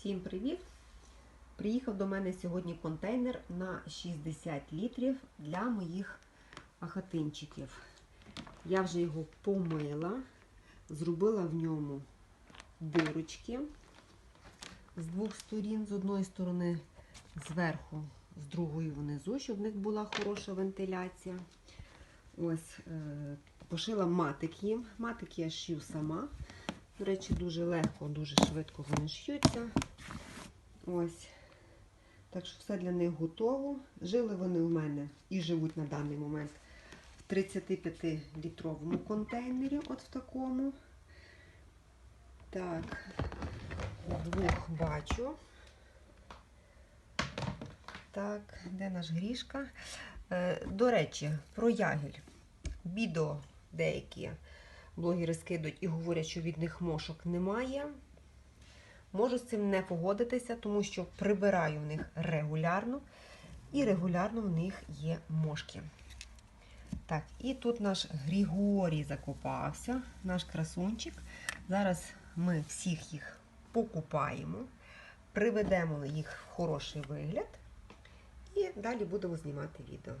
Всім привіт! Приїхав до мене сьогодні контейнер на 60 літрів для моїх ахатинчиків. Я вже його помила, зробила в ньому дирочки з двох сторін, з одної сторони зверху, з другої внизу, щоб в них була хороша вентиляція. Ось, е, пошила матик їм. Матик я шив сама. До речі, дуже легко, дуже швидко вони шьються. Ось. Так що все для них готово. Жили вони у мене і живуть на даний момент в 35-літровому контейнері, от в такому. Так, двох бачу. Так, де наш грішка? Е, До речі, про ягель. Відео деякі блогери скидують і говорять, що від них мошок немає. Можу з цим не погодитися, тому що прибираю в них регулярно, і регулярно в них є мошки. Так, і тут наш Григорій закопався, наш красунчик. Зараз ми всіх їх покупаємо, приведемо їх в хороший вигляд і далі будемо знімати відео.